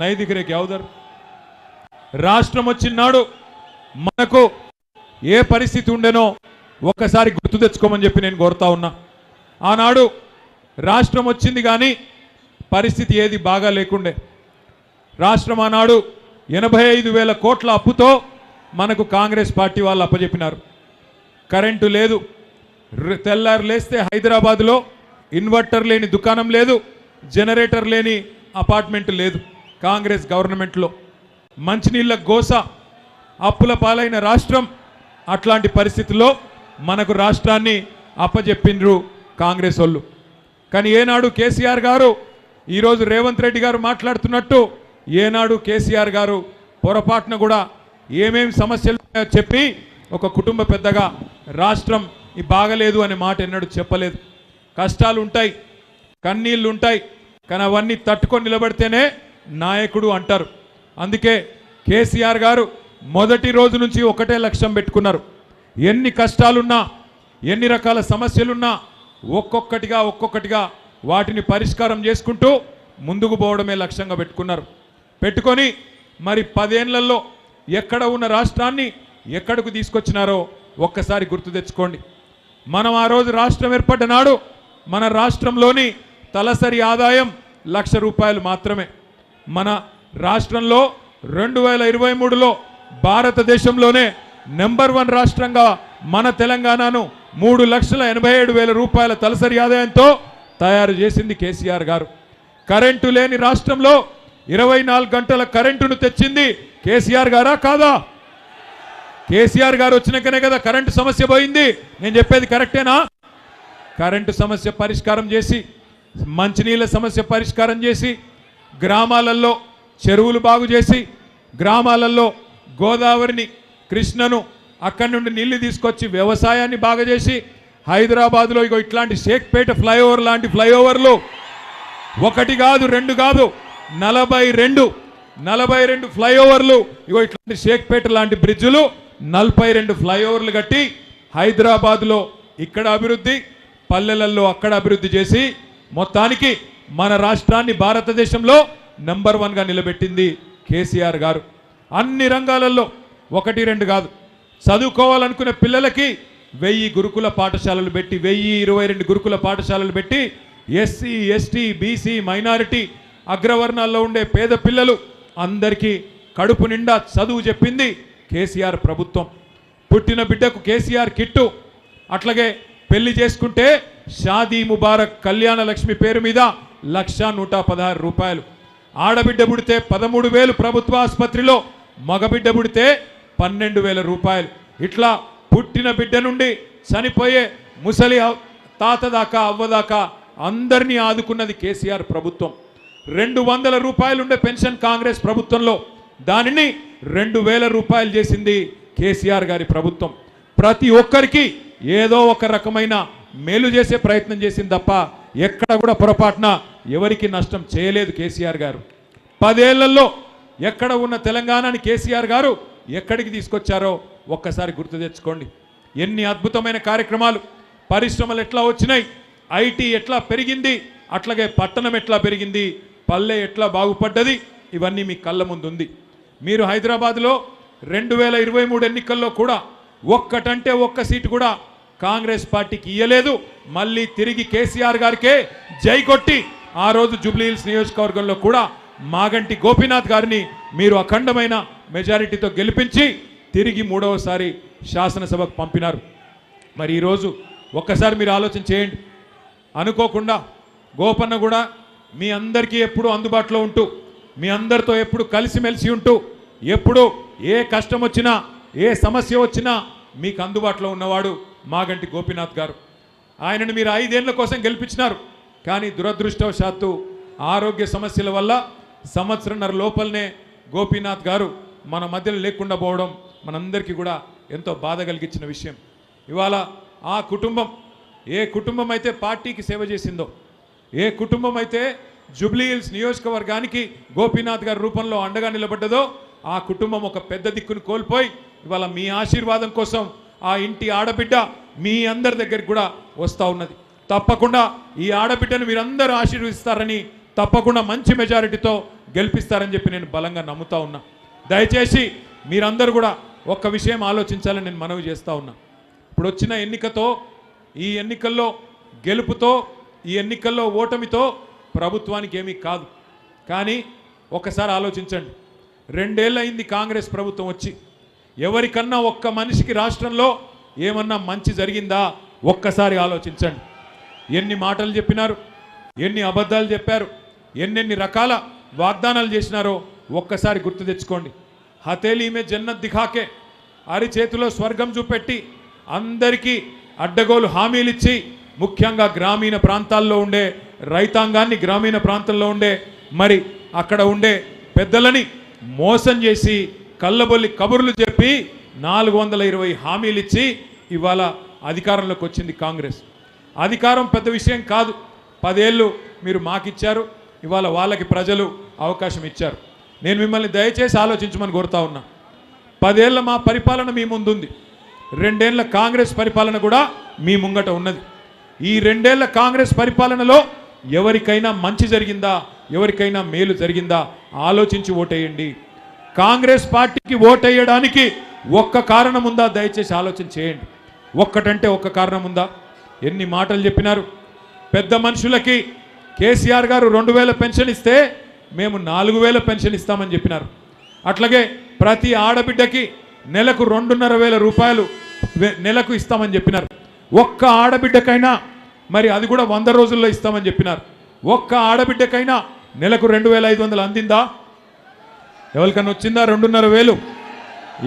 నై దిగరే రాష్ట్రం వచ్చినాడు. మనకు ఏ పరిస్థితి ఉండేనో ఒక్కసారి గుర్తు తెచ్చుకోమని చెప్పి నేను కోరుతా ఉన్నా. ఆనాడు రాష్ట్రం వచ్చింది కానీ పరిస్థితి ఏది బాగా లేకుండే. రాష్ట్రం ఆనాడు ఎనభై ఐదు వేల కోట్ల అప్పుతో మనకు కాంగ్రెస్ పార్టీ వాళ్ళు అప్పచెప్పినారు కరెంటు లేదు. తెల్లారు లేస్తే హైదరాబాద్లో ఇన్వర్టర్ లేని దుకాణం లేదు. జనరేటర్ లేని అపార్ట్మెంట్ లేదు. కాంగ్రెస్ గవర్నమెంట్లో మంచినీళ్ళ గోస అప్పుల పాలైన రాష్ట్రం అట్లాంటి పరిస్థితుల్లో మనకు రాష్ట్రాన్ని అప్పజెప్పిండ్రు కాంగ్రెస్ వాళ్ళు. కానీ ఏనాడు కేసీఆర్ గారు ఈరోజు రేవంత్ రెడ్డి గారు మాట్లాడుతున్నట్టు ఏనాడు కేసీఆర్ గారు పొరపాటున కూడా ఏమేమి సమస్యలు ఉన్నాయో చెప్పి ఒక కుటుంబ పెద్దగా రాష్ట్రం ఈ బాగలేదు అనే మాట ఎన్నడూ చెప్పలేదు. కష్టాలు ఉంటాయి కన్నీళ్ళు ఉంటాయి కానీ అవన్నీ తట్టుకొని నిలబడితేనే నాయకుడు అంటారు. అందుకే కేసీఆర్ గారు మొదటి రోజు నుంచి ఒకటే లక్ష్యం పెట్టుకున్నారు. ఎన్ని కష్టాలున్నా ఎన్ని రకాల సమస్యలున్నా ఒక్కొక్కటిగా ఒక్కొక్కటిగా వాటిని పరిష్కారం చేసుకుంటూ ముందుకు పోవడమే లక్ష్యంగా పెట్టుకున్నారు. పెట్టుకొని మరి పదేళ్ళలో ఎక్కడ ఉన్న రాష్ట్రాన్ని ఎక్కడకు తీసుకొచ్చినారో ఒక్కసారి గుర్తు తెచ్చుకోండి. మనం ఆ రోజు రాష్ట్రం ఏర్పడ్డ నాడు మన రాష్ట్రంలోని తలసరి ఆదాయం లక్ష రూపాయలు మాత్రమే. మన రాష్ట్రంలో రెండు వేల ఇరవై మూడులో భారతదేశంలోనే నెంబర్ వన్ రాష్ట్రంగా మన తెలంగాణను మూడు లక్షల ఎనభై ఏడు వేల రూపాయల తలసరి ఆదాయంతో తయారు చేసింది కేసీఆర్ గారు. కరెంటు లేని రాష్ట్రంలో ఇరవై నాలుగు గంటల కరెంటును తెచ్చింది కేసీఆర్ గారా కాదా? కేసీఆర్ గారు వచ్చినాకనే కదా కరెంటు సమస్య పోయింది. నేను చెప్పేది కరెక్టేనా? కరెంటు సమస్య పరిష్కారం చేసి మంచినీళ్ళ సమస్య పరిష్కారం చేసి గ్రామాలలో చెరువులు బాగు చేసి గ్రామాలలో గోదావరిని కృష్ణను అక్కడి నుండి నీళ్ళు తీసుకొచ్చి వ్యవసాయాన్ని బాగా చేసి హైదరాబాద్లో ఇగో ఇట్లాంటి షేక్పేట ఫ్లైఓవర్ లాంటి ఫ్లైఓవర్లు ఒకటి కాదు రెండు కాదు నలభై రెండు నలభై రెండు ఫ్లైఓవర్లు ఇగో ఇట్లాంటి షేక్పేట లాంటి బ్రిడ్జులు నలభై రెండు ఫ్లైఓవర్లు కట్టి హైదరాబాద్లో ఇక్కడ అభివృద్ధి పల్లెలలో అక్కడ అభివృద్ధి చేసి మొత్తానికి మన రాష్ట్రాన్ని భారతదేశంలో నంబర్ వన్గా నిలబెట్టింది కేసీఆర్ గారు. అన్ని రంగాలలో ఒకటి రెండు కాదు. చదువుకోవాలనుకునే పిల్లలకి వెయ్యి గురుకుల పాఠశాలలు పెట్టి వెయ్యి ఇరవై రెండు గురుకుల పాఠశాలలు పెట్టి ఎస్సీ ఎస్టీ బీసీ మైనారిటీ అగ్రవర్ణాల్లో ఉండే పేద పిల్లలు అందరికీ కడుపు నిండా చదువు చెప్పింది కేసీఆర్ ప్రభుత్వం. పుట్టిన బిడ్డకు కేసీఆర్ కిట్టు. అట్లాగే పెళ్ళి చేసుకుంటే షాదీ ముబారక్ కళ్యాణ లక్ష్మి పేరు మీద లక్ష నూట పదహారు రూపాయలు. ఆడబిడ్డ పుడితే పదమూడు వేలు ప్రభుత్వ ఆసుపత్రిలో మగబిడ్డ పుడితే పన్నెండు వేల రూపాయలు. ఇట్లా పుట్టిన బిడ్డ నుండి చనిపోయే ముసలి తాత దాకా అవ్వదాకా అందరినీ ఆదుకున్నది కేసీఆర్ ప్రభుత్వం. రెండు వందల రూపాయలుండే పెన్షన్ కాంగ్రెస్ ప్రభుత్వంలో. దానిని రెండు వేల రూపాయలు చేసింది కేసీఆర్ గారి ప్రభుత్వం. ప్రతి ఒక్కరికి ఏదో ఒక రకమైన మేలు చేసే ప్రయత్నం చేసింది తప్ప ఎక్కడ కూడా పొరపాటున ఎవరికి నష్టం చేయలేదు కేసీఆర్ గారు. పదేళ్ళలో ఎక్కడ ఉన్న తెలంగాణని కేసీఆర్ గారు ఎక్కడికి తీసుకొచ్చారో ఒక్కసారి గుర్తు తెచ్చుకోండి. ఎన్ని అద్భుతమైన కార్యక్రమాలు పరిశ్రమలు ఎట్లా వచ్చినాయి ఐటీ ఎట్లా పెరిగింది అట్లాగే పట్టణం ఎట్లా పెరిగింది పల్లె ఎట్లా బాగుపడ్డది ఇవన్నీ మీ కళ్ళ ముందుంది. మీరు హైదరాబాద్లో రెండు వేల ఇరవై మూడు ఎన్నికల్లో కూడా ఒక్కటంటే ఒక్క సీటు కూడా కాంగ్రెస్ పార్టీకి ఇయ్యలేదు. మళ్ళీ తిరిగి కేసీఆర్ గారికే జై కొట్టి ఆ రోజు జూబ్లీహిల్స్ నియోజకవర్గంలో కూడా మాగంటి గోపీనాథ్ గారిని మీరు అఖండమైన మెజారిటీతో గెలిపించి తిరిగి మూడవసారి శాసనసభకు పంపినారు. మరి ఈరోజు ఒక్కసారి మీరు ఆలోచన చేయండి. అనుకోకుండా గోపన్న కూడా మీ అందరికీ ఎప్పుడూ అందుబాటులో ఉంటూ మీ అందరితో ఎప్పుడు కలిసిమెలిసి ఉంటూ ఎప్పుడు ఏ కష్టం వచ్చినా ఏ సమస్య వచ్చినా మీకు అందుబాటులో ఉన్నవాడు మాగంటి గోపీనాథ్ గారు. ఆయనను మీరు ఐదేళ్ళ కోసం గెలిపించినారు. కానీ దురదృష్టవశాత్తు ఆరోగ్య సమస్యల వల్ల సంవత్సరంన్నర లోపలనే గోపీనాథ్ గారు మన మధ్యలో లేకుండా పోవడం మనందరికీ కూడా ఎంతో బాధ కలిగించిన విషయం. ఇవాళ ఆ కుటుంబం ఏ కుటుంబం అయితే పార్టీకి సేవ చేసిందో ఏ కుటుంబం అయితే జూబ్లీహిల్స్ నియోజకవర్గానికి గోపీనాథ్ గారి రూపంలో అండగా నిలబడ్డదో ఆ కుటుంబం ఒక పెద్ద దిక్కును కోల్పోయి ఇవాళ మీ ఆశీర్వాదం కోసం ఆ ఇంటి ఆడబిడ్డ మీ అందరి దగ్గరికి కూడా వస్తూ ఉన్నది. తప్పకుండా ఈ ఆడబిడ్డను మీరందరూ ఆశీర్వదిస్తారని తప్పకుండా మంచి మెజారిటీతో గెలిపిస్తారని చెప్పి నేను బలంగా నమ్ముతా ఉన్నా. దయచేసి మీరందరూ కూడా ఒక్క విషయం ఆలోచించాలని నేను మనవి చేస్తూ ఉన్నా. ఇప్పుడు వచ్చిన ఎన్నికతో ఈ ఎన్నికల్లో గెలుపుతో ఈ ఎన్నికల్లో ఓటమితో ప్రభుత్వానికి ఏమీ కాదు. కానీ ఒకసారి ఆలోచించండి. రెండేళ్ళయింది కాంగ్రెస్ ప్రభుత్వం వచ్చి. ఎవరికన్నా ఒక్క మనిషికి రాష్ట్రంలో ఏమన్నా మంచి జరిగిందా? ఒక్కసారి ఆలోచించండి. ఎన్ని మాటలు చెప్పినారు? ఎన్ని అబద్ధాలు చెప్పారు? ఎన్నెన్ని రకాల వాగ్దానాలు చేసినారో ఒక్కసారి గుర్తు తెచ్చుకోండి. హతేలీమే జన్నత్ దిఖాకే. అరి చేతిలో స్వర్గం చూపెట్టి అందరికీ అడ్డగోలు హామీలు ఇచ్చి ముఖ్యంగా గ్రామీణ ప్రాంతాల్లో ఉండే రైతాంగాన్ని గ్రామీణ ప్రాంతంలో ఉండే మరి అక్కడ ఉండే పెద్దలని మోసం చేసి కళ్ళబొల్లి కబుర్లు చెప్పి నాలుగు వందల ఇరవై హామీలు ఇచ్చి ఇవాళ అధికారంలోకి వచ్చింది కాంగ్రెస్. అధికారం పెద్ద విషయం కాదు. పదేళ్ళు మీరు మాకిచ్చారు. ఇవాళ వాళ్ళకి ప్రజలు అవకాశం ఇచ్చారు. నేను మిమ్మల్ని దయచేసి ఆలోచించమని కోరుతా ఉన్నా. పదేళ్ళ మా పరిపాలన మీ ముందుంది. రెండేళ్ళ కాంగ్రెస్ పరిపాలన కూడా మీ ముంగట ఉన్నది. ఈ రెండేళ్ళ కాంగ్రెస్ పరిపాలనలో ఎవరికైనా మంచి జరిగిందా? ఎవరికైనా మేలు జరిగిందా? ఆలోచించి ఓటేయండి. కాంగ్రెస్ పార్టీకి ఓటేయడానికి ఒక్క కారణం ఉందా? దయచేసి ఆలోచన చేయండి. ఒక్కటంటే ఒక్క కారణం ఉందా? ఎన్ని మాటలు చెప్పినారు? పెద్ద మనుషులకి కేసీఆర్ గారు రెండు వేల పెన్షన్ ఇస్తే మేము నాలుగు వేల పెన్షన్ ఇస్తామని చెప్పినారు. అట్లాగే ప్రతి ఆడబిడ్డకి నెలకు రెండున్నర వేల రూపాయలు నెలకు ఇస్తామని చెప్పినారు. ఒక్క ఆడబిడ్డకైనా మరి అది కూడా వంద రోజుల్లో ఇస్తామని చెప్పినారు. ఒక్క ఆడబిడ్డకైనా నెలకు రెండు వేల ఐదు వందలు అందిందా? ఎవరికన్నా వచ్చిందా రెండున్నర వేలు?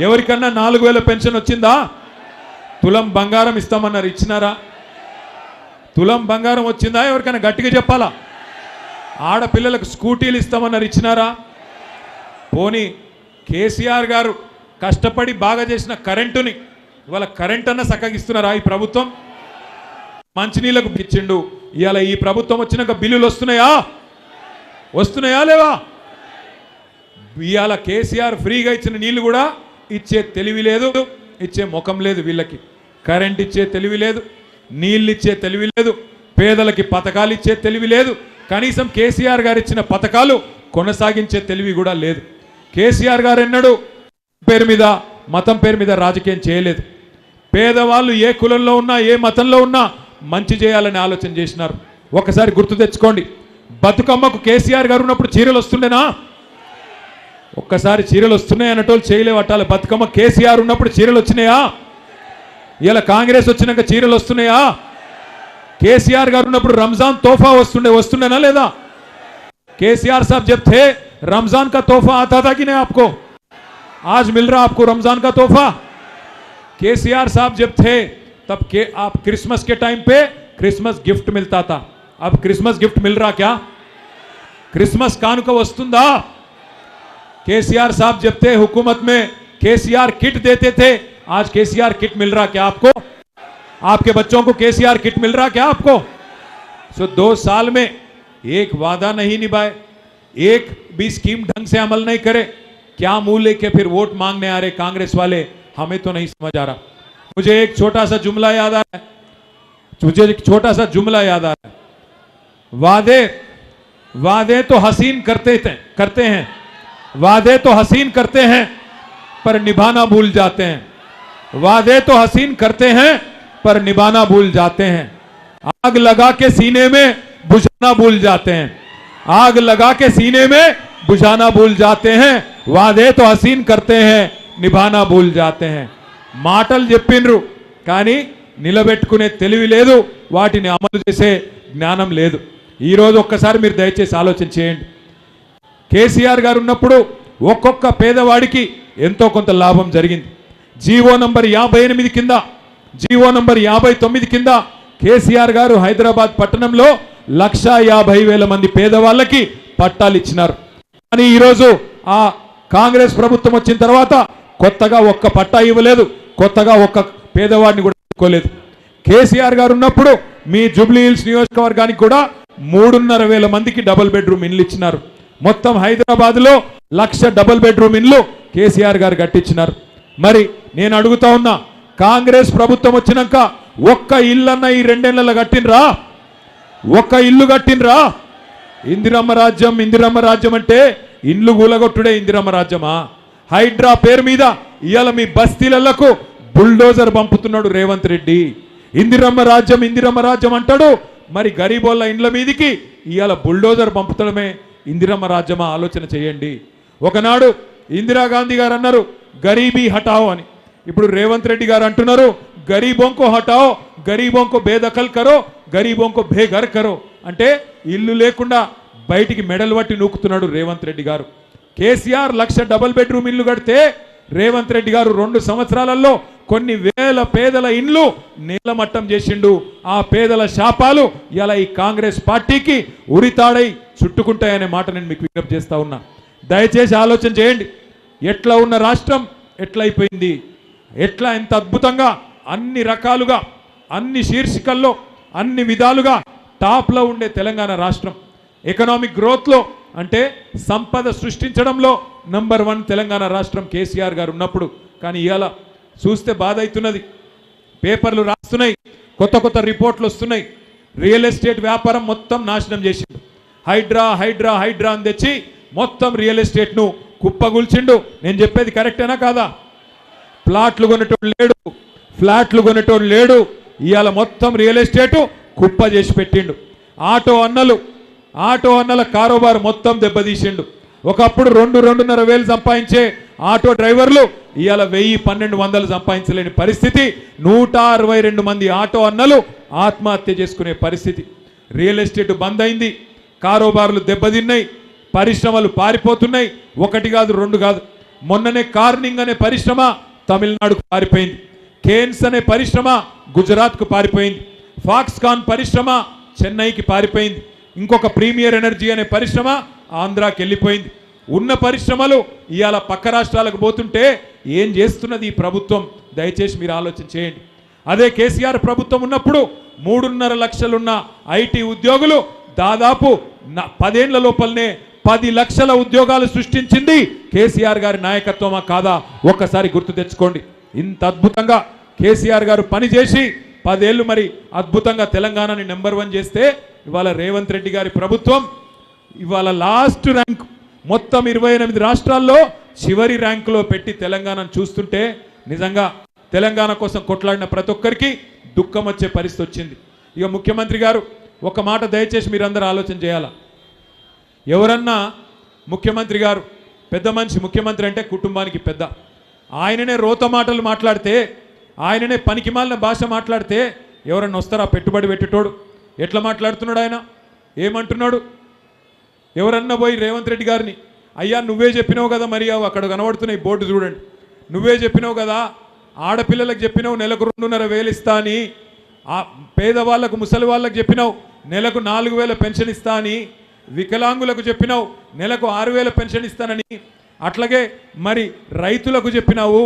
ఎవరికన్నా నాలుగు వేల పెన్షన్ వచ్చిందా? తులం బంగారం ఇస్తామన్నారు ఇచ్చినారా? తులం బంగారం వచ్చిందా? ఎవరికైనా గట్టిగా చెప్పాలా? ఆడపిల్లలకు స్కూటీలు ఇస్తామన్నారు ఇచ్చినారా? పోనీ కేసీఆర్ గారు కష్టపడి బాగా చేసిన కరెంటుని ఇవాళ కరెంట్ అన్న సక్కగిస్తున్నారా ఈ ప్రభుత్వం? మంచినీళ్ళకు ఇచ్చిండు. ఇవాళ ఈ ప్రభుత్వం వచ్చినాక బిల్లులు వస్తున్నాయా? వస్తున్నాయా లేవా? ఇవాళ కేసీఆర్ ఫ్రీగా ఇచ్చిన నీళ్ళు కూడా ఇచ్చే తెలివి లేదు ఇచ్చే ముఖం లేదు వీళ్ళకి. కరెంట్ ఇచ్చే తెలివి లేదు నీళ్ళు ఇచ్చే తెలివి లేదు పేదలకి పథకాలు ఇచ్చే తెలివి లేదు కనీసం కేసీఆర్ గారు ఇచ్చిన పథకాలు కొనసాగించే తెలివి కూడా లేదు. కేసీఆర్ గారు ఎన్నడూ పేరు మీద మతం పేరు మీద రాజకీయం చేయలేదు. పేదవాళ్ళు ఏ కులంలో ఉన్నా ఏ మతంలో ఉన్నా మంచి చేయాలని ఆలోచన చేసినారు. ఒకసారి గుర్తు తెచ్చుకోండి. బతుకమ్మకు కేసీఆర్ గారు ఉన్నప్పుడు చీరలు వస్తుండేనా? ఒక్కసారి చీరలు వస్తున్నాయి అన్నటోళ్ళు చేయలేవు అట్టాల బతుకమ్మ కేసీఆర్ ఉన్నప్పుడు చీరలు వచ్చినాయా? ఇలా కాంగ్రెస్ వచ్చినాక చీరలు వస్తున్నాయా? కేసీఆర్ గారు ఉన్నప్పుడు రంజాన్ తోఫా వస్తుండే వస్తుండేనా లేదా? కేసీఆర్ సాబ్ చెప్తే రంజాన్ का తోఫా आता था कि नहीं आपको आज मिल रहा आपको रमजान का तोहफा केसीआर साहब ఆ క్రిస్మస్ तब के आप క్రిస్మస్ के टाइम पे क्रिसमस गिफ्ट मिलता था अब क्रिसमस गिफ्ट केसीआर साहब जब थे हुकूमत में, केसीआर किट देते थे। आज केसीआर किट मिल रहा क्या आपको? आपके बच्चों को केसीआर किट मिल रहा क्या आपको? सो दो साल में एक वादा नहीं निभाए। एक भी स्कीम ढंग से अमल नहीं करे। क्या मुँह लेके फिर वोट मांगने आ रहे कांग्रेस वाले? हमें तो नहीं समझ आ रहा। मुझे एक छोटा सा जुमला याद आ रहा है। मुझे एक छोटा सा जुमला याद आ रहा है। वादे वादे तो हसीन करते थे, करते हैं। वादे तो हसीन करते हैं पर निभाना भूल जाते हैं वादे तो हसीन करते हैं पर निभाना भूल जाते हैं आग लगा के सीने में बुझाना भूल जाते हैं आग लगा के सीने में बुझाना भूल जाते हैं वादे तो हसीन करते हैं నిభానా భూల్ జాతే हैं మాటలు చెప్పిండ్రు కానీ నిలబెట్టుకునే తెలివి లేదు వాటిని అమలు చేసే జ్ఞానం లేదు ఈరోజు ఒక్కసారి మీరు దయచేసి ఆలోచన చేయండి కేసీఆర్ గారు ఉన్నప్పుడు ఒక్కొక్క పేదవాడికి ఎంతో కొంత లాభం జరిగింది. జీవో నంబర్ యాభై ఎనిమిది కింద జీవో నంబర్ యాభై తొమ్మిది కింద కేసీఆర్ గారు హైదరాబాద్ పట్టణంలో లక్ష యాభై వేల మంది పేదవాళ్ళకి పట్టాలు ఇచ్చినారు. కానీ ఈరోజు ఆ కాంగ్రెస్ ప్రభుత్వం వచ్చిన తర్వాత కొత్తగా ఒక్క పట్టా ఇవ్వలేదు కొత్తగా ఒక్క పేదవాడిని కూడా ఇవ్వలేదు కేసీఆర్ గారు ఉన్నప్పుడు మీ జూబ్లీ హిల్స్ నియోజకవర్గానికి కూడా మూడున్నర వేల మందికి డబుల్ బెడ్రూమ్ ఇండ్లు ఇచ్చినారు. మొత్తం హైదరాబాద్లో లక్ష డబుల్ బెడ్రూమ్ ఇండ్లు కేసీఆర్ గారు కట్టించినారు. మరి నేను అడుగుతా ఉన్నా కాంగ్రెస్ ప్రభుత్వం వచ్చినాక ఒక్క ఇల్లన్న ఈ రెండేళ్ళలో కట్టినరా ఒక్క ఇల్లు కట్టినరా ఇందిరమ్మ రాజ్యం ఇందిరమ్మ రాజ్యం అంటే ఇండ్లు కూలగొట్టుడే ఇందిరమ్మ రాజ్యమా? హైడ్రా పేరు మీద ఇవాళ మీ బస్తీలకు బుల్డోజర్ పంపుతున్నాడు రేవంత్ రెడ్డి. ఇందిరమ్మ రాజ్యం ఇందిరమ్మ రాజ్యం అంటాడు. మరి గరీబోళ్ళ ఇండ్ల మీదికి ఇవాళ బుల్డోజర్ పంపుతడమే. ఇందిరమ్మ రాజ్యమా ఆలోచన చేయండి. ఒకనాడు ఇందిరాగాంధీ గారు అన్నారు గరీబీ హటావ్ అని. ఇప్పుడు రేవంత్ రెడ్డి గారు అంటున్నారు గరీబోంకో హటావ్ గరీబోంకో బేదఖల్ కరో గరీబోంకో బేఘర్ కరో అంటే ఇల్లు లేకుండా బయటికి మెడలు పట్టి నూకుతున్నాడు రేవంత్ రెడ్డి గారు. కేసీఆర్ లక్ష డబల్ బెడ్రూమ్ ఇల్లు కడితే రేవంత్ రెడ్డి గారు రెండు సంవత్సరాలలో కొన్ని వేల పేదల ఇండ్లు నీలమట్టం చేసిండు. ఆ పేదల శాపాలు ఇలా ఈ కాంగ్రెస్ పార్టీకి ఉరితాడై చుట్టుకుంటాయనే మాట నేను మీకు విజ్ఞప్తి చేస్తా ఉన్నా. దయచేసి ఆలోచన చేయండి. ఎట్లా ఉన్న రాష్ట్రం ఎట్లయిపోయింది? ఎట్లా ఎంత అద్భుతంగా అన్ని రకాలుగా అన్ని శీర్షికల్లో అన్ని విధాలుగా టాప్లో ఉండే తెలంగాణ రాష్ట్రం. ఎకనామిక్ గ్రోత్లో అంటే సంపద సృష్టించడంలో నంబర్ వన్ తెలంగాణ రాష్ట్రం కేసీఆర్ గారు ఉన్నప్పుడు. కానీ ఇవాళ చూస్తే బాధ అవుతున్నది పేపర్లు రాస్తున్నాయి. కొత్త కొత్త రిపోర్ట్లు వస్తున్నాయి. రియల్ ఎస్టేట్ వ్యాపారం మొత్తం నాశనం చేసిండు. హైడ్రా హైడ్రా హైడ్రా అని తెచ్చి మొత్తం రియల్ ఎస్టేట్ను కుప్పగూల్చిండు. నేను చెప్పేది కరెక్టేనా కాదా? ప్లాట్లు కొనేటోడు లేడు. ఫ్లాట్లు కొనేటోడు లేడు. ఇవాళ మొత్తం రియల్ ఎస్టేటు కుప్ప చేసి పెట్టిండు. ఆటో అన్నలు ఆటో అన్నల కారోబారు మొత్తం దెబ్బతీసిండు. ఒకప్పుడు రెండు రెండున్నర వేలు సంపాదించే ఆటో డ్రైవర్లు ఇవాళ వెయ్యి పన్నెండు వందలు సంపాదించలేని పరిస్థితి నూట అరవై రెండు మంది ఆటో అన్నలు ఆత్మహత్య చేసుకునే పరిస్థితి. రియల్ ఎస్టేట్ బంద్ అయింది కారోబార్లు దెబ్బతిన్నాయి పరిశ్రమలు పారిపోతున్నాయి ఒకటి కాదు రెండు కాదు. మొన్ననే కార్నింగ్ అనే పరిశ్రమ తమిళనాడుకు పారిపోయింది కేన్స్ అనే పరిశ్రమ గుజరాత్కు పారిపోయింది ఫాక్స్కాన్ పరిశ్రమ చెన్నైకి పారిపోయింది ఇంకొక ప్రీమియర్ ఎనర్జీ అనే పరిశ్రమ ఆంధ్రాకి వెళ్ళిపోయింది. ఉన్న పరిశ్రమలు ఇవాళ పక్క రాష్ట్రాలకు పోతుంటే ఏం చేస్తున్నది ఈ ప్రభుత్వం? దయచేసి మీరు ఆలోచన చేయండి. అదే కేసీఆర్ ప్రభుత్వం ఉన్నప్పుడు మూడున్నర లక్షలున్న ఐటీ ఉద్యోగులు దాదాపు న- పదేండ్ల లోపలనే పది లక్షల ఉద్యోగాలు సృష్టించింది కేసీఆర్ గారి నాయకత్వమా కాదా? ఒక్కసారి గుర్తు తెచ్చుకోండి. ఇంత అద్భుతంగా కేసీఆర్ గారు పనిచేసి పదేళ్ళు మరి అద్భుతంగా తెలంగాణని నెంబర్ వన్ చేస్తే ఇవాళ రేవంత్ రెడ్డి గారి ప్రభుత్వం ఇవాళ లాస్ట్ ర్యాంక్ మొత్తం ఇరవై ఎనిమిది రాష్ట్రాల్లో చివరి ర్యాంకులో పెట్టి తెలంగాణను చూస్తుంటే నిజంగా తెలంగాణ కోసం కొట్లాడిన ప్రతి ఒక్కరికి దుఃఖం వచ్చే పరిస్థితి వచ్చింది. ఇక ముఖ్యమంత్రి గారు ఒక మాట దయచేసి మీరందరూ ఆలోచన చేయాలా? ఎవరన్నా ముఖ్యమంత్రి గారు పెద్ద మనిషి ముఖ్యమంత్రి అంటే కుటుంబానికి పెద్ద. ఆయననే రోత మాటలు మాట్లాడితే ఆయననే పనికిమాలిన భాష మాట్లాడితే ఎవరన్నా వస్తారా? పెట్టుబడి పెట్టేటోడు. ఎట్లా మాట్లాడుతున్నాడు ఆయన? ఏమంటున్నాడు? ఎవరన్నా పోయి రేవంత్ రెడ్డి గారిని అయ్యా నువ్వే చెప్పినావు కదా మరి అక్కడ కనబడుతున్నాయి బోర్డు చూడండి. నువ్వే చెప్పినావు కదా ఆడపిల్లలకు చెప్పినావు నెలకు రెండున్నర వేలు ఇస్తా అని ఆ పేదవాళ్ళకు ముసలి వాళ్ళకు చెప్పినావు నెలకు నాలుగు వేల పెన్షన్ ఇస్తా అని వికలాంగులకు చెప్పినావు నెలకు ఆరు వేల పెన్షన్ ఇస్తానని అట్లాగే మరి రైతులకు చెప్పినావు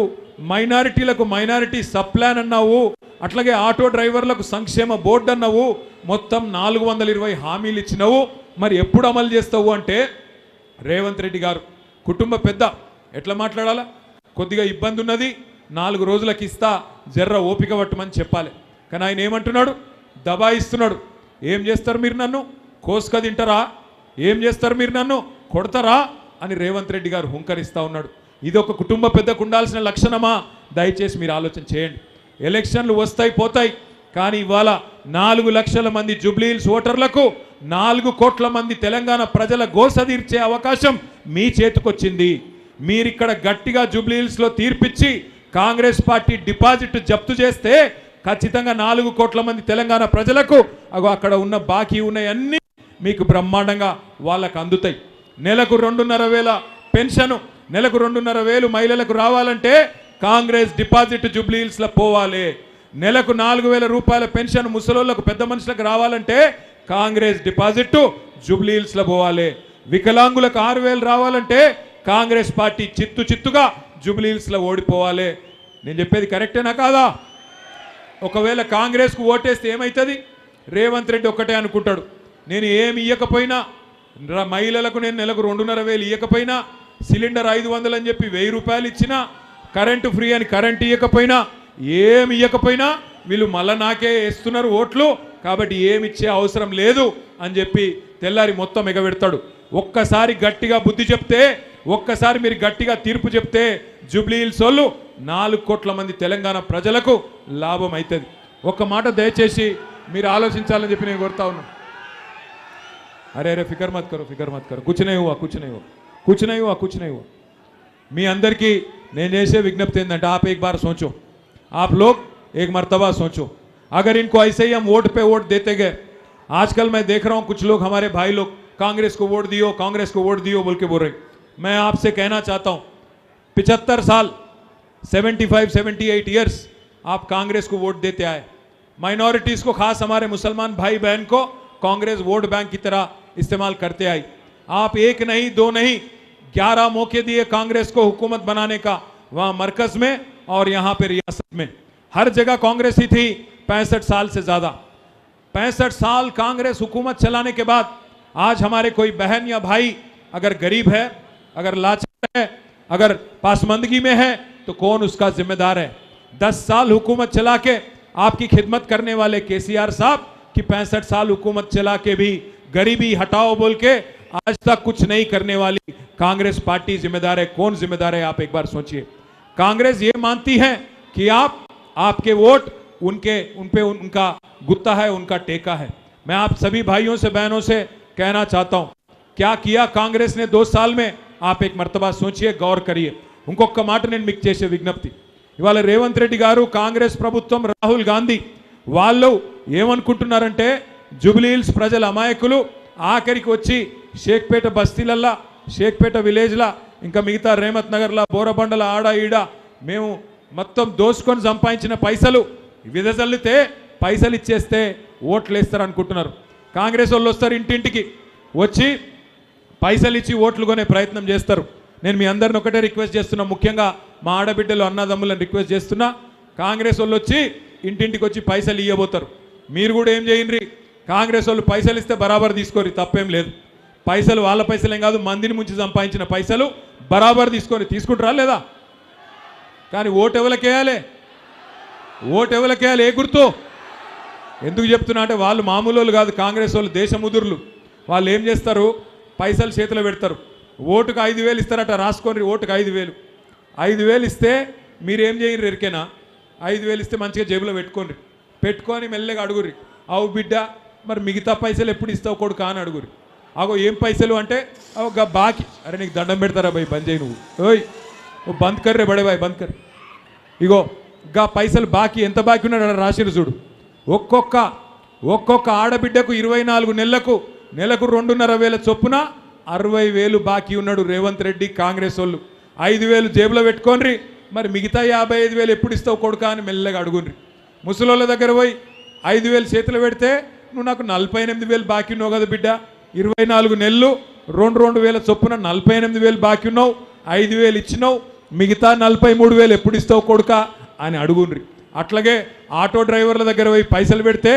మైనారిటీలకు మైనారిటీ సప్లాన్ అన్నావు అట్లాగే ఆటో డ్రైవర్లకు సంక్షేమ బోర్డు అన్నావు మొత్తం నాలుగు వందల ఇరవై హామీలు ఇచ్చినావు మరి ఎప్పుడు అమలు చేస్తావు అంటే రేవంత్ రెడ్డి గారు. కుటుంబ పెద్ద ఎట్లా మాట్లాడాలా? కొద్దిగా ఇబ్బంది ఉన్నది నాలుగు రోజులకి ఇస్తా జర్ర ఓపిక పట్టమని చెప్పాలి. కానీ ఆయన ఏమంటున్నాడు? దబాయిస్తున్నాడు. ఏం చేస్తారు మీరు నన్ను? కోసుక తింటారా? ఏం చేస్తారు మీరు నన్ను? కొడతారా? అని రేవంత్ రెడ్డి గారు హుంకరిస్తా ఉన్నాడు. ఇది ఒక కుటుంబ పెద్దకు ఉండాల్సిన లక్షణమా? దయచేసి మీరు ఆలోచన చేయండి. ఎలక్షన్లు వస్తాయి పోతాయి. కానీ ఇవాళ నాలుగు లక్షల మంది జుబ్లీహిల్స్ ఓటర్లకు నాలుగు కోట్ల మంది తెలంగాణ ప్రజల గోస తీర్చే అవకాశం మీ చేతికొచ్చింది. మీరిక్కడ గట్టిగా జుబ్లీహిల్స్లో తీర్పిచ్చి కాంగ్రెస్ పార్టీ డిపాజిట్ జప్తు చేస్తే ఖచ్చితంగా నాలుగు కోట్ల మంది తెలంగాణ ప్రజలకు అగో అక్కడ ఉన్న బాకీ ఉన్నాయన్నీ మీకు బ్రహ్మాండంగా వాళ్ళకు అందుతాయి. నెలకు రెండున్నర వేల పెన్షను నెలకు రెండున్నర వేలు మహిళలకు రావాలంటే కాంగ్రెస్ డిపాజిట్ జూబ్లీహిల్స్లో పోవాలి. నెలకు నాలుగు వేల రూపాయల పెన్షన్ ముసలోళ్ళకు పెద్ద మనుషులకు రావాలంటే కాంగ్రెస్ డిపాజిట్ జూబ్లీహిల్స్లో పోవాలి. వికలాంగులకు ఆరు వేలు రావాలంటే కాంగ్రెస్ పార్టీ చిత్తు చిత్తుగా జూబ్లీహిల్స్లో ఓడిపోవాలి. నేను చెప్పేది కరెక్టేనా కాదా? ఒకవేళ కాంగ్రెస్కు ఓటేస్తే ఏమవుతుంది రేవంత్ రెడ్డి ఒక్కటే అనుకుంటాడు. నేను ఏమి ఇవ్వకపోయినా మహిళలకు నేను నెలకు రెండున్నర వేలు ఇవ్వకపోయినా సిలిండర్ ఐదు వందలు అని చెప్పి వెయ్యి రూపాయలు ఇచ్చినా కరెంటు ఫ్రీ అని కరెంట్ ఇవ్వకపోయినా ఏమి ఇవ్వకపోయినా వీళ్ళు మళ్ళా నాకే వేస్తున్నారు ఓట్లు కాబట్టి ఏమిచ్చే అవసరం లేదు అని చెప్పి తెల్లారి మొత్తం ఎగబెడతాడు. ఒక్కసారి గట్టిగా బుద్ధి చెప్తే ఒక్కసారి మీరు గట్టిగా తీర్పు చెప్తే జూబ్లీ సోళ్ళు నాలుగు కోట్ల మంది తెలంగాణ ప్రజలకు లాభం అవుతుంది ఒక్క మాట దయచేసి మీరు ఆలోచించాలని చెప్పి నేను కోరుతా ఉన్నా. అరే అరే ఫికర్ మత్కరు ఫికర్ మత్ కరు. కూర్చునేవా కూర్చునేవో కూర్చునేవో కూర్చునేవో మీ అందరికీ నేను చేసే విజ్ఞప్తి ఏంటంటే ఆపేక్ బార సోచం. आप लोग एक मरतबा सोचो। अगर इनको ऐसे ही हम वोट पे वोट देते गए, आजकल मैं देख रहा हूँ कुछ लोग हमारे भाई लोग कांग्रेस को वोट दियो, कांग्रेस को वोट दियो बोल के बोल रहे मैं आपसे कहना चाहता हूँ पिछहत्तर साल 75 78 इयर्स आप कांग्रेस को वोट देते आए। माइनॉरिटीज को, खास हमारे मुसलमान भाई बहन को कांग्रेस वोट बैंक की तरह इस्तेमाल करते आई। आप एक नहीं, दो नहीं, ग्यारह मौके दिए कांग्रेस को हुकूमत बनाने का। वहाँ मरकज में और यहाँ पे रियासत में। हर जगह कांग्रेस ही थी पैंसठ साल से ज़्यादा। पैंसठ साल कांग्रेस हुकूमत चलाने के बाद आज हमारे कोई बहन या भाई अगर गरीब है, अगर लाचार है, अगर पासमंदगी में है तो कौन उसका जिम्मेदार है? दस साल हुकूमत चला के आपकी खिदमत करने वाले केसीआर साहब की पैंसठ साल हुकूमत चला के भी गरीबी हटाओ बोल के आज तक कुछ नहीं करने वाली कांग्रेस पार्टी जिम्मेदार है। कौन जिम्मेदार है, आप एक बार सोचिए। कांग्रेस ये मानती है कि आप आपके वोट उनके उन पे उनका गुत्ता है उनका टेका है मैं आप सभी भाइयों से बहनों से कहना चाहता हूं क्या किया कांग्रेस ने दो साल में आप एक मर्तबा सोचिए गौर करिए ఇంకొక మాట నేను మీకు చేసే విజ్ఞప్తి ఇవాళ రేవంత్ రెడ్డి గారు కాంగ్రెస్ ప్రభుత్వం రాహుల్ గాంధీ వాళ్ళు ఏమనుకుంటున్నారంటే జూబ్లీహిల్స్ ప్రజల అమాయకులు ఆఖరికి వచ్చి షేక్పేట బస్తీలల్లా షేక్పేట విలేజ్లా ఇంకా మిగతా రేమత్ నగర్ల బోరబండల ఆడ ఈడ మేము మొత్తం దోసుకొని సంపాదించిన పైసలు విదజల్లితే పైసలు ఇచ్చేస్తే ఓట్లు వేస్తారు అనుకుంటున్నారు. కాంగ్రెస్ వాళ్ళు వస్తారు ఇంటింటికి వచ్చి పైసలు ఇచ్చి ఓట్లు కొనే ప్రయత్నం చేస్తారు. నేను మీ అందరిని ఒకటే రిక్వెస్ట్ చేస్తున్నా ముఖ్యంగా మా ఆడబిడ్డలు అన్నదమ్ములను రిక్వెస్ట్ చేస్తున్నా కాంగ్రెస్ వాళ్ళు వచ్చి ఇంటింటికి వచ్చి పైసలు ఇవ్వబోతారు మీరు కూడా ఏం చేయండి కాంగ్రెస్ వాళ్ళు పైసలు ఇస్తే బరాబర్ తీసుకోరు తప్పేం లేదు. పైసలు వాళ్ళ పైసలేం కాదు మందిని ముంచి సంపాదించిన పైసలు బరాబర్ తీసుకొని తీసుకుంటారా లేదా? కానీ ఓటు ఎవరికేయాలి ఓటు ఎవరికేయాలి ఏ గుర్తు? ఎందుకు చెప్తున్నా అంటే వాళ్ళు మామూలు వాళ్ళు కాదు కాంగ్రెస్ వాళ్ళు దేశముదురులు వాళ్ళు ఏం చేస్తారు? పైసలు చేతిలో పెడతారు. ఓటుకు ఐదు వేలు ఇస్తారట రాసుకొని ఓటుకు ఐదు వేలు. ఐదు వేలు ఇస్తే మీరేం చేయరు ఎరికేనా? ఐదు వేలు ఇస్తే మంచిగా జేబులో పెట్టుకోండి పెట్టుకొని మెల్లగా అడుగురి అవు బిడ్డ మరి మిగతా పైసలు ఎప్పుడు ఇస్తావు కొడుకు? అని అడుగురి అగో ఏం పైసలు అంటే? ఒక బాకి. అరే నీకు దండం పెడతారా భయ్? బంద్ చేయి నువ్వు. ఓయ్ ఓ బంద్ కర్రే బడే బాయ్ బంద్ కర్ ఇగో గా పైసలు బాకీ ఎంత బాకీ ఉన్నాడు ఆడ రాసిరు చూడు. ఒక్కొక్క ఒక్కొక్క ఆడబిడ్డకు ఇరవై నాలుగు నెలలకు నెలకు రెండున్నర వేల చొప్పున అరవై వేలు బాకీ ఉన్నాడు రేవంత్ రెడ్డి కాంగ్రెస్ వాళ్ళు. ఐదు వేలు జేబులో పెట్టుకోండి మరి మిగతా యాభై ఐదు వేలు ఎప్పుడు ఇస్తావు కొడుకా అని మెల్లగా అడుగునరి ముసలోళ్ళ దగ్గర పోయి ఐదు వేలు చేతిలో పెడితే నువ్వు నాకు నలభై ఎనిమిది వేలు బాకీ ఉన్నావు కదా బిడ్డ. ఇరవై నాలుగు నెలలు రెండు రెండు వేల చొప్పున నలభై ఎనిమిది వేలు బాకీ ఉన్నావు ఐదు వేలు ఇచ్చినావు మిగతా నలభై మూడు వేలు ఎప్పుడు ఇస్తావు కొడుకా అని అడుగుండ్రి. అట్లాగే ఆటో డ్రైవర్ల దగ్గర పోయి పైసలు పెడితే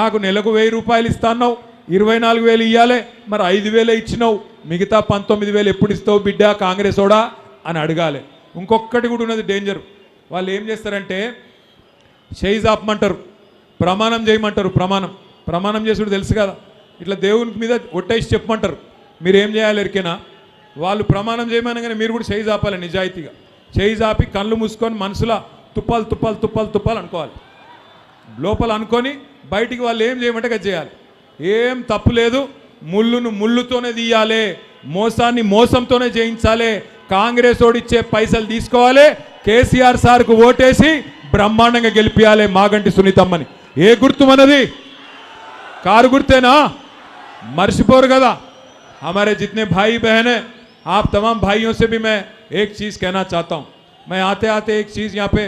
నాకు నెలకు వెయ్యి రూపాయలు ఇస్తాన్నావు ఇరవై నాలుగు వేలు ఇవ్వాలి మరి ఐదు వేలే ఇచ్చినావు మిగతా పంతొమ్మిది వేలు ఎప్పుడు ఇస్తావు బిడ్డ కాంగ్రెస్ ఓడా అని అడగాలి. ఇంకొకటి కూడా ఉన్నది డేంజర్ వాళ్ళు ఏం చేస్తారంటే షైజ్ ఆపమంటారు ప్రమాణం చేయమంటారు ప్రమాణం. ప్రమాణం చేసుడు తెలుసు కదా. ఇట్లా దేవుని మీద ఒట్టేసి చెప్పమంటారు. మీరు ఏం చేయాలి ఎరికైనా? వాళ్ళు ప్రమాణం చేయమనగానే మీరు కూడా చేయి జాపాలి నిజాయితీగా. చేయి జాపి కళ్ళు మూసుకొని మనసులో తుప్పాలు తుప్పాలు తుప్పాలు తుప్పాలు అనుకోవాలి. లోపల అనుకొని బయటికి వాళ్ళు ఏం చేయమంటే చేయాలి. ఏం తప్పు లేదు. ముళ్ళును ముళ్ళుతోనే తీయాలి. మోసాన్ని మోసంతోనే చేయించాలి కాంగ్రెస్ ఓడిచ్చే పైసలు తీసుకోవాలి. కేసీఆర్ సార్కు ఓటేసి బ్రహ్మాండంగా గెలిపియాలి మాగంటి సునీతమ్మని. ఏ గుర్తు మనది? కారు గుర్తేనా? मर्सीपुर गदा। हमारे जितने भाई बहन हैं, आप तमाम भाइयों से भी मैं एक चीज़ कहना चाहता हूँ। मैं आते आते एक चीज़ यहाँ पे